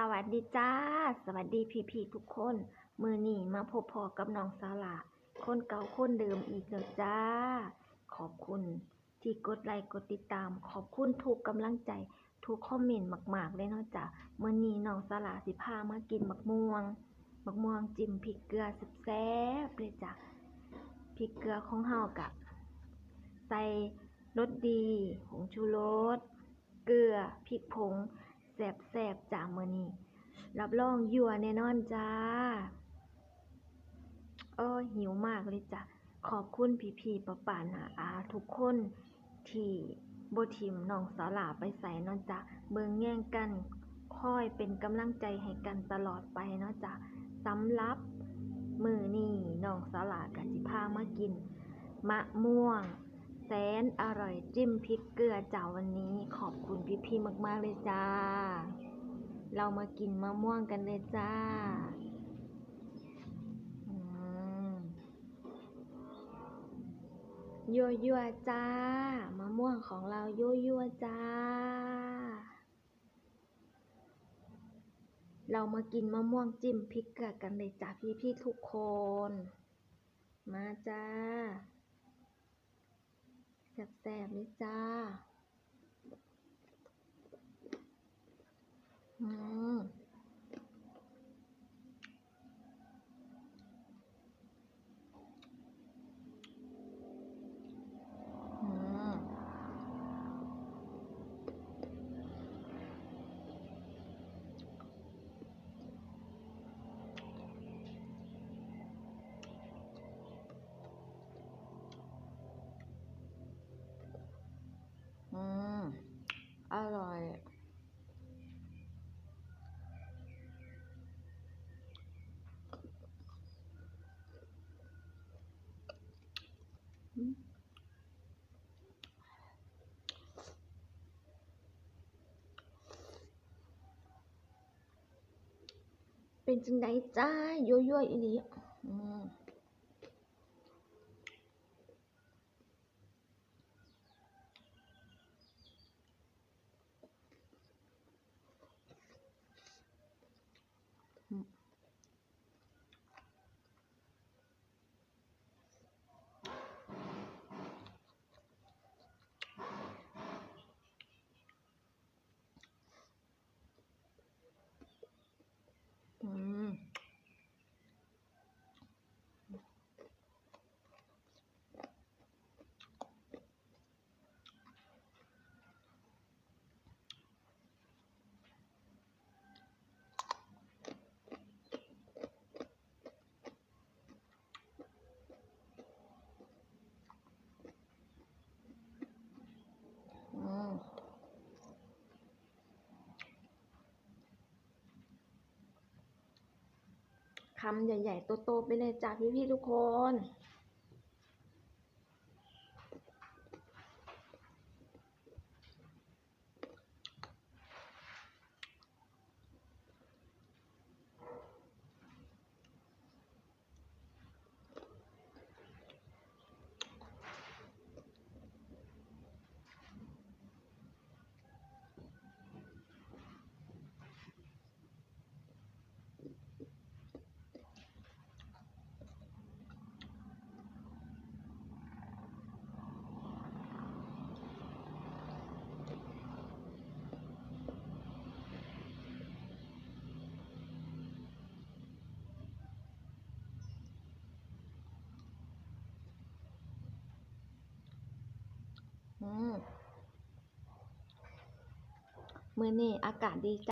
สวัสดีจ้า สวัสดีพี่พี่ทุกคน มือนี่มาพบพอกับน้องสาลาคนเก่าคนเดิมอีกแล้วจ้า ขอบคุณ ที่กดไลค์กดติดตาม ขอบคุณทุกกำลังใจ ทุกคอมเมนต์มากๆเลยเนาะจ้ะมือนี้น้องสาลาสิพามากินมักม่วงมักม่วงจิ้มพริกเกลือแซ่บเลยจ้ะพริกเกลือของเฮากะใส่รสดีผงชูรสเกลือพริกผง แสบแสบๆจ้ามือนี้รับรองยั่วแน่นอนจ้าโอ้หิวมากเลยจ้ะ ขอบคุณพี่พีป้าป่านาอาทุกคนที่บทิมน้องสาลาไปใส่นาะจ้ะ เบิงแย่งกันคอยเป็นกำลังใจให้กันตลอดไปเนาะจ้ะสำหรับมือนี่น้องสาลากะสิพามากิน มะม่วง แสนอร่อยจิ้มพริกเกลือจ้าวันนี้ขอบคุณพี่ๆมาก ๆ เลยจ้า เรามากินมะม่วงกันเลยจ้ายั่วยั่วๆจ้ามะม่วงของเรายั่วยั่วๆจ้า เรามากินมะม่วงจิ้มพริกเกลือกันเลยจ้าพี่ๆทุกคน มาจ้า แสบๆเลยจ้า อืม อืม อืม อร่อย อืม เป็นจังไดจ้ายั่วๆอันนี้อืม อืม อืม คำใหญ่ๆโตๆไปเลยจ้าพี่ๆทุกคน มื่อนี้อากาศดีจ้ะ